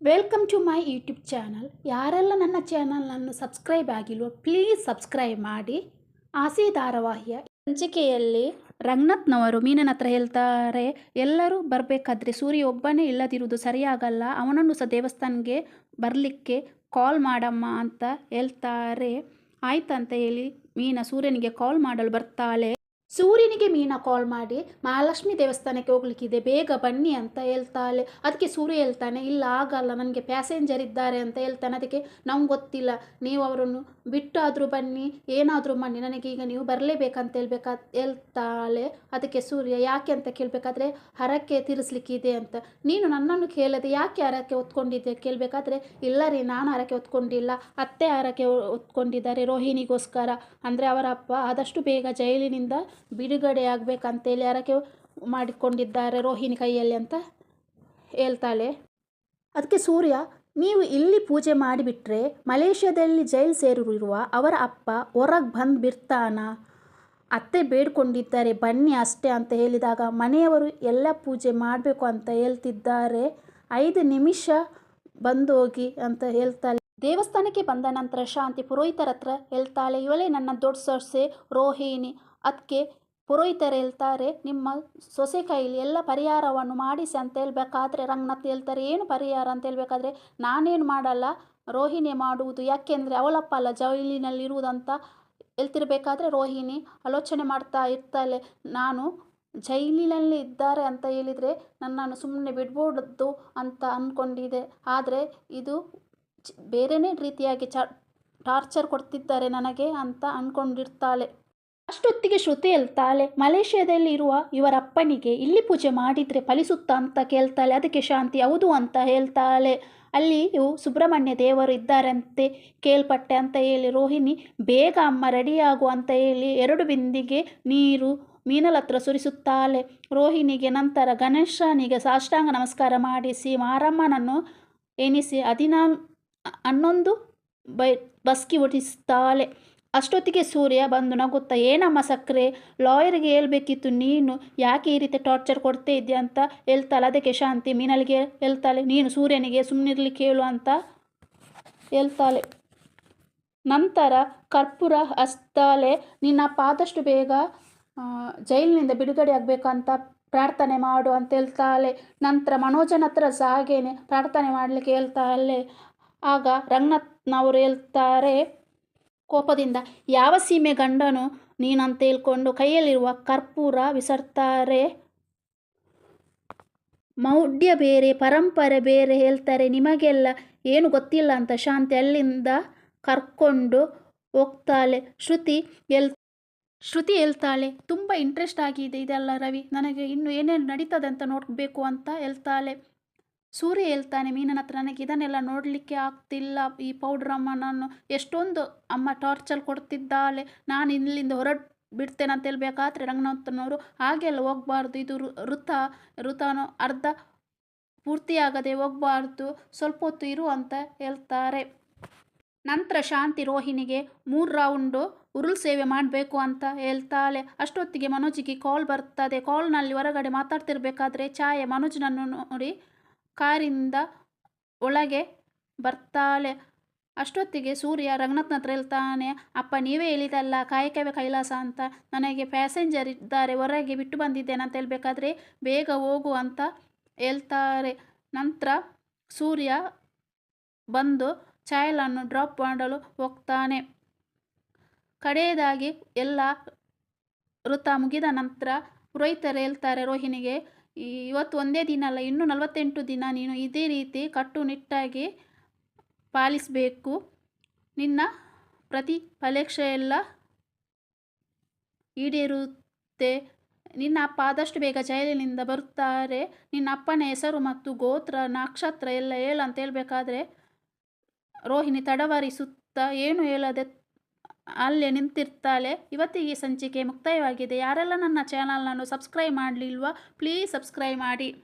Welcome to my YouTube channel ಯಾರೆಲ್ಲ ನನ್ನ ಚಾನಲನ್ನು ಸಬ್ಸ್ಕ್ರೈಬ್ ಆಗಿಲ್ವೋ ಪ್ಲೀಸ್ ಸಬ್ಸ್ಕ್ರೈಬ್ ಮಾಡಿ. ಆಸೆ ಧಾರಾವಾಹಿಯ ಸಂಚಿಕೆಯಲ್ಲಿ ರಂಗನಾಥ್ನವರು ಮೀನನ ಹತ್ರ ಹೇಳ್ತಾರೆ, ಎಲ್ಲರೂ ಬರಬೇಕಾದ್ರೆ ಸೂರ್ಯ ಒಬ್ಬನೇ ಇಲ್ಲದಿರುವುದು ಸರಿಯಾಗಲ್ಲ, ಅವನನ್ನು ಸಹ ದೇವಸ್ಥಾನಕ್ಕೆ ಬರಲಿಕ್ಕೆ ಕಾಲ್ ಮಾಡಮ್ಮ ಅಂತ ಹೇಳ್ತಾರೆ. ಆಯ್ತಂತ ಹೇಳಿ ಮೀನ ಸೂರ್ಯನಿಗೆ ಕಾಲ್ ಮಾಡಲು ಬರ್ತಾಳೆ. ಸೂರ್ಯನಿಗೆ ಮೀನಾ ಕಾಲ್ ಮಾಡಿ, ಮಹಾಲಕ್ಷ್ಮಿ ದೇವಸ್ಥಾನಕ್ಕೆ ಹೋಗ್ಲಿಕ್ಕಿದೆ, ಬೇಗ ಬನ್ನಿ ಅಂತ ಹೇಳ್ತಾಳೆ. ಅದಕ್ಕೆ ಸೂರ್ಯ ಹೇಳ್ತಾನೆ, ಇಲ್ಲ, ಆಗಲ್ಲ, ನನಗೆ ಪ್ಯಾಸೆಂಜರ್ ಇದ್ದಾರೆ ಅಂತ ಹೇಳ್ತಾನೆ. ಅದಕ್ಕೆ ನಮ್ಗೆ ಗೊತ್ತಿಲ್ಲ, ನೀವು ಅವರನ್ನು ಬಿಟ್ಟಾದರೂ ಬನ್ನಿ, ಏನಾದರೂ ಬನ್ನಿ ನನಗೆ ಈಗ ನೀವು ಬರಲೇಬೇಕಂತ ಹೇಳ್ಬೇಕಾ? ಹೇಳ್ತಾಳೆ. ಅದಕ್ಕೆ ಸೂರ್ಯ, ಯಾಕೆ ಅಂತ ಕೇಳಬೇಕಾದ್ರೆ, ಹರಕೆ ತೀರಿಸ್ಲಿಕ್ಕಿದೆ ಅಂತ. ನೀನು ನನ್ನನ್ನು ಕೇಳದೆ ಯಾಕೆ ಹರಕೆ ಹೊತ್ಕೊಂಡಿದ್ದೆ? ಕೇಳಬೇಕಾದ್ರೆ, ಇಲ್ಲ ರೀ, ನಾನು ಹರಕೆ ಹೊತ್ಕೊಂಡಿಲ್ಲ. ಅತ್ತೆ ಹರಕೆ ಹೊತ್ಕೊಂಡಿದ್ದಾರೆ ರೋಹಿಣಿಗೋಸ್ಕರ. ಅಂದರೆ ಅವರ ಅಪ್ಪ ಆದಷ್ಟು ಬೇಗ ಜೈಲಿನಿಂದ ಬಿಡುಗಡೆ ಆಗಬೇಕಂತೇಳಿ ಹರಕೆ ಮಾಡಿಕೊಂಡಿದ್ದಾರೆ ರೋಹಿಣಿ ಕೈಯಲ್ಲಿ ಅಂತ ಹೇಳ್ತಾಳೆ. ಅದಕ್ಕೆ ಸೂರ್ಯ, ನೀವು ಇಲ್ಲಿ ಪೂಜೆ ಮಾಡಿಬಿಟ್ರೆ ಮಲೇಷ್ಯಾದಲ್ಲಿ ಜೈಲ್ ಸೇರಿರುವ ಅವರ ಅಪ್ಪ ಹೊರಗೆ ಬಂದು ಬಿಡ್ತಾನ? ಅತ್ತೆ ಬೇಡ್ಕೊಂಡಿದ್ದಾರೆ, ಬನ್ನಿ ಅಷ್ಟೇ ಅಂತ ಹೇಳಿದಾಗ ಮನೆಯವರು ಎಲ್ಲ ಪೂಜೆ ಮಾಡಬೇಕು ಅಂತ ಹೇಳ್ತಿದ್ದಾರೆ. ಐದು ನಿಮಿಷ ಬಂದು ಹೋಗಿ ಅಂತ ಹೇಳ್ತಾಳೆ. ದೇವಸ್ಥಾನಕ್ಕೆ ಬಂದ ನಂತರ ಶಾಂತಿ ಪುರೋಹಿತರ ಹತ್ರ ಹೇಳ್ತಾಳೆ, ಇವಳೇ ನನ್ನ ದೊಡ್ಡ ಸೊಸೆ ರೋಹಿಣಿ. ಅದಕ್ಕೆ ಪುರೋಹಿತರು ಹೇಳ್ತಾರೆ ನಿಮ್ಮ ಸೊಸೆ ಕೈಲಿ ಎಲ್ಲ ಪರಿಹಾರವನ್ನು ಮಾಡಿಸಿ ಅಂತ ಹೇಳಬೇಕಾದ್ರೆ, ರಂಗನಾಥ್ ಹೇಳ್ತಾರೆ, ಏನು ಪರಿಹಾರ ಅಂತ ಹೇಳ್ಬೇಕಾದ್ರೆ, ನಾನೇನು ಮಾಡಲ್ಲ, ರೋಹಿಣಿ ಮಾಡುವುದು. ಯಾಕೆಂದರೆ ಅವಳಪ್ಪ ಅಲ್ಲ ಜೈಲಿನಲ್ಲಿರುವುದಂತ ಹೇಳ್ತಿರ್ಬೇಕಾದ್ರೆ ರೋಹಿಣಿ ಆಲೋಚನೆ ಮಾಡ್ತಾ ಇರ್ತಾಳೆ. ನಾನು ಜೈಲಿನಲ್ಲಿ ಇದ್ದಾರೆ ಅಂತ ಹೇಳಿದರೆ ನನ್ನನ್ನು ಸುಮ್ಮನೆ ಬಿಡ್ಬೋದು ಅಂತ ಅಂದ್ಕೊಂಡಿದೆ ಆದರೆ ಇದು ಬೇರೆಯೇ ರೀತಿಯಾಗಿ ಚ ಟಾರ್ಚರ್ ಕೊಡ್ತಿದ್ದಾರೆ ನನಗೆ ಅಂತ ಅಂದ್ಕೊಂಡಿರ್ತಾಳೆ ಅಷ್ಟೊತ್ತಿಗೆ ಶ್ರುತಿ ಹೇಳ್ತಾಳೆ ಮಲೇಷ್ಯಾದಲ್ಲಿ ಇರುವ ಇವರ ಅಪ್ಪನಿಗೆ ಇಲ್ಲಿ ಪೂಜೆ ಮಾಡಿದರೆ ಫಲಿಸುತ್ತಾ ಅಂತ ಕೇಳ್ತಾಳೆ. ಅದಕ್ಕೆ ಶಾಂತಿ ಹೌದು ಅಂತ ಹೇಳ್ತಾಳೆ. ಅಲ್ಲಿಯೂ ಸುಬ್ರಹ್ಮಣ್ಯ ದೇವರು ಇದ್ದಾರಂತೆ ಕೇಳ್ಪಟ್ಟೆ ಅಂತ ಹೇಳಿ ರೋಹಿಣಿ, ಬೇಗ ಅಮ್ಮ ರೆಡಿಯಾಗು ಅಂತ ಹೇಳಿ ಎರಡು ಬಿಂದಿಗೆ ನೀರು ಮೀನಲತ್ರ ಸುರಿಸುತ್ತಾಳೆ. ರೋಹಿಣಿಗೆ ನಂತರ ಗಣೇಶನಿಗೆ ಸಾಷ್ಟಾಂಗ ನಮಸ್ಕಾರ ಮಾಡಿಸಿ, ಮಾರಮ್ಮನನ್ನು ಎನಿಸಿ ಹದಿನಾಲ್, ಹನ್ನೊಂದು ಬೈ, ಬಸ್ಕಿ ಹೊಡಿಸ್ತಾಳೆ ಅಷ್ಟೊತ್ತಿಗೆ ಸೂರ್ಯ ಬಂದು ನಗುತ್ತಾ, ಏನಮ್ಮ ಸಕ್ಕರೆ ಲಾಯರ್ಗೆ ಹೇಳ್ಬೇಕಿತ್ತು ನೀನು, ಯಾಕೆ ಈ ರೀತಿ ಟಾರ್ಚರ್ ಕೊಡ್ತಾ ಇದೆಯಾ ಅಂತ ಹೇಳ್ತಾಳೆ. ಅದಕ್ಕೆ ಶಾಂತಿ ಮೀನಲ್ಲಿಗೆ ಹೇಳ್ತಾಳೆ, ನೀನು ಸೂರ್ಯನಿಗೆ ಸುಮ್ಮನಿರ್ಲಿಕ್ಕೆ ಕೇಳು ಅಂತ ಹೇಳ್ತಾಳೆ. ನಂತರ ಕರ್ಪೂರ ಹಸ್ತಾಳೆ ನಿನ್ನ ಪಾದಷ್ಟು ಬೇಗ ಜೈಲಿನಿಂದ ಬಿಡುಗಡೆ ಆಗಬೇಕಂತ ಪ್ರಾರ್ಥನೆ ಮಾಡು ಅಂತ ಹೇಳ್ತಾಳೆ. ನಂತರ ಮನೋಜನ ಹತ್ರ ಸಹ ಹಾಗೇನೆ ಪ್ರಾರ್ಥನೆ ಮಾಡಲಿಕ್ಕೆ ಹೇಳ್ತಾಳೆ. ಆಗ ರಂಗನಾಥ್ನವರು ಹೇಳ್ತಾರೆ ಕೋಪದಿಂದ, ಯಾವ ಸೀಮೆ ಗಂಡನು ನೀನಂತ ಹೇಳ್ಕೊಂಡು ಕೈಯಲ್ಲಿರುವ ಕರ್ಪೂರ ವಿಸರ್ತಾರೆ? ಮೌಢ್ಯ ಬೇರೆ, ಪರಂಪರೆ ಬೇರೆ ಹೇಳ್ತಾರೆ, ನಿಮಗೆಲ್ಲ ಏನು ಗೊತ್ತಿಲ್ಲ? ಅಂತ ಶಾಂತಿ ಅಲ್ಲಿಂದ ಕರ್ಕೊಂಡು ಹೋಗ್ತಾಳೆ. ಶ್ರುತಿ ಎಲ್, ಶ್ರುತಿ ಹೇಳ್ತಾಳೆ, ತುಂಬ ಇಂಟ್ರೆಸ್ಟ್ ಆಗಿದೆ ಇದೆಲ್ಲ ರವಿ, ನನಗೆ ಇನ್ನು ಏನೇನು ನಡೀತದೆ ಅಂತ ನೋಡಬೇಕು ಅಂತ ಹೇಳ್ತಾಳೆ. ಸೂರ್ಯ ಹೇಳ್ತಾನೆ, ಮೀನನ ಹತ್ರ ನನಗೆ ಇದನ್ನೆಲ್ಲ ನೋಡಲಿಕ್ಕೆ ಆಗ್ತಿಲ್ಲ. ಈ ಪೌಡ್ರ್ ಅಮ್ಮ ನಾನು ಎಷ್ಟೊಂದು ಅಮ್ಮ ಟಾರ್ಚರ್ ಕೊಡ್ತಿದ್ದಾಳೆ. ನಾನು ಇಲ್ಲಿಂದ ಹೊರಡ್ ಬಿಡ್ತೇನೆ ಅಂತ ಹೇಳ್ಬೇಕಾದ್ರೆ ರಂಗನಾಥನವರು ಹಾಗೆಲ್ಲ ಹೋಗ್ಬಾರ್ದು. ಇದು ಋತ, ಋತನು ಅರ್ಧ ಪೂರ್ತಿಯಾಗದೆ ಹೋಗ್ಬಾರ್ದು. ಸ್ವಲ್ಪ ಹೊತ್ತು ಇರು ಅಂತ ಹೇಳ್ತಾರೆ. ನಂತರ ಶಾಂತಿ ರೋಹಿಣಿಗೆ ಮೂರು ರೌಂಡು ಉರುಳು ಸೇವೆ ಮಾಡಬೇಕು ಅಂತ ಹೇಳ್ತಾಳೆ. ಅಷ್ಟೊತ್ತಿಗೆ ಮನೋಜಿಗೆ ಕಾಲ್ ಬರ್ತದೆ. ಕಾಲ್ನಲ್ಲಿ ಹೊರಗಡೆ ಮಾತಾಡ್ತಿರ್ಬೇಕಾದ್ರೆ ಛಾಯೆ ಮನೋಜ್ನನ್ನು ನೋಡಿ ಕಾರಿಂದ ಒಳಗೆ ಬರ್ತಾಳೆ. ಅಷ್ಟೊತ್ತಿಗೆ ಸೂರ್ಯ ರಂಗನಾಥ್ನ ಹತ್ರ ಹೇಳ್ತಾನೆ, ಅಪ್ಪ, ನೀವೇ ಹೇಳಿದಲ್ಲ ಕಾಯಕವೇ ಕೈಲಾಸ ಅಂತ. ನನಗೆ ಪ್ಯಾಸೆಂಜರ್ ಇದ್ದಾರೆ, ಹೊರಗೆ ಬಿಟ್ಟು ಬಂದಿದ್ದೇನೆ ಅಂತ ಹೇಳಬೇಕಾದ್ರೆ ಬೇಗ ಹೋಗು ಅಂತ ಹೇಳ್ತಾರೆ. ನಂತರ ಸೂರ್ಯ ಬಂದು ಚಾಯಲನ್ನು ಡ್ರಾಪ್ ಮಾಡಲು ಹೋಗ್ತಾನೆ. ಕಡೆಯದಾಗಿ ಎಲ್ಲ ವೃತ್ತ ಮುಗಿದ ನಂತರ ಪುರೋಹಿತರು ಹೇಳ್ತಾರೆ ರೋಹಿಣಿಗೆ ಇವತ್ತು ಒಂದೇ ದಿನ ಅಲ್ಲ, ಇನ್ನೂ ನಲವತ್ತೆಂಟು ದಿನ ನೀನು ಇದೇ ರೀತಿ ಕಟ್ಟುನಿಟ್ಟಾಗಿ ಪಾಲಿಸಬೇಕು. ನಿನ್ನ ಪ್ರತಿ ಎಲ್ಲ ಈಡೇರುತ್ತೆ. ನಿನ್ನ ಅಪ್ಪ ಆದಷ್ಟು ಬೇಗ ಜೈಲಿನಿಂದ ಬರುತ್ತಾರೆ. ನಿನ್ನ ಅಪ್ಪನ ಹೆಸರು ಮತ್ತು ಗೋತ್ರ, ನಕ್ಷತ್ರ ಎಲ್ಲ ಹೇಳು ಅಂತ ಹೇಳಬೇಕಾದ್ರೆ ರೋಹಿಣಿ ತಡವರಿಸುತ್ತಾ ಏನು ಹೇಳದೆ ಅಲ್ಲೇ ನಿಂತಿರ್ತಾಳೆ. ಇವತ್ತಿಗೆ ಸಂಚಿಕೆ ಮುಕ್ತಾಯವಾಗಿದೆ. ಯಾರೆಲ್ಲ ನನ್ನ ಚಾನಲ್ನನ್ನು ಸಬ್ಸ್ಕ್ರೈಬ್ ಮಾಡಲಿಲ್ವ ಪ್ಲೀಸ್ ಸಬ್ಸ್ಕ್ರೈಬ್ ಮಾಡಿ.